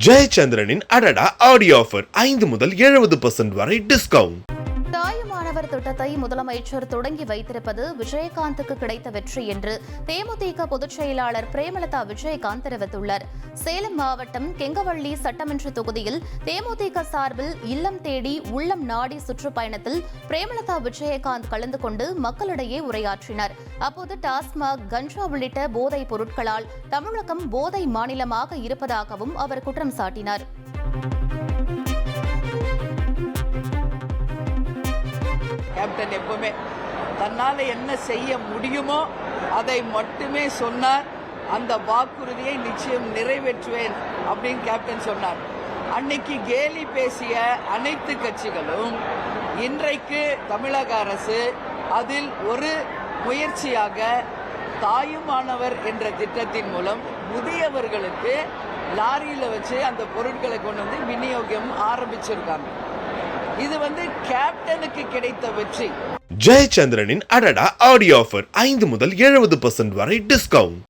ஜெயச்சந்திரனின் அடடா audio offer ஐந்து முதல் எழுபது பர்சன்ட் வரை டிஸ்கவுண்ட் தாயுமானவர் திட்டத்தை முதலமைச்சர் தொடங்கி வைத்திருப்பது விஜயகாந்துக்கு கிடைத்த வெற்றி என்று தேமுதிக பொதுச் செயலாளர் பிரேமலதா விஜயகாந்த் தெரிவித்துள்ளார். சேலம் மாவட்டம் கெங்கவள்ளி சட்டமன்ற தொகுதியில் தேமுதிக சார்பில் இல்லம் தேடி உள்ளம் நாடி சுற்றுப்பயணத்தில் பிரேமலதா விஜயகாந்த் கலந்து கொண்டு மக்களிடையே உரையாற்றினார். அப்போது டாஸ்மாக் கஞ்சா உள்ளிட்ட போதைப் பொருட்களால் தமிழகம் போதை மாநிலமாக இருப்பதாகவும் அவர் குற்றம் சாட்டினார். கேப்டன் எப்பவுமே தன்னால் என்ன செய்ய முடியுமோ அதை மட்டுமே சொன்னார். அந்த வாக்குறுதியை நிச்சயம் நிறைவேற்றுவேன் அப்படின்னு கேப்டன் சொன்னார். அன்னைக்கு கேலி பேசிய அனைத்து கட்சிகளும் இன்றைக்கு தமிழக அரசு அதில் ஒரு முயற்சியாக தாயுமானவர் என்ற திட்டத்தின் மூலம் முதியவர்களுக்கு லாரியில் வச்சு அந்த பொருட்களை கொண்டு வந்து விநியோகம் ஆரம்பிச்சிருக்காங்க. இது வந்து கேப்டனுக்கு கிடைத்த வெற்றி. ஜெயச்சந்திரனின் அடடா ஆடியோ ஆஃபர் ஐந்து முதல் எழுபது பர்சன்ட் வரை டிஸ்கவுண்ட்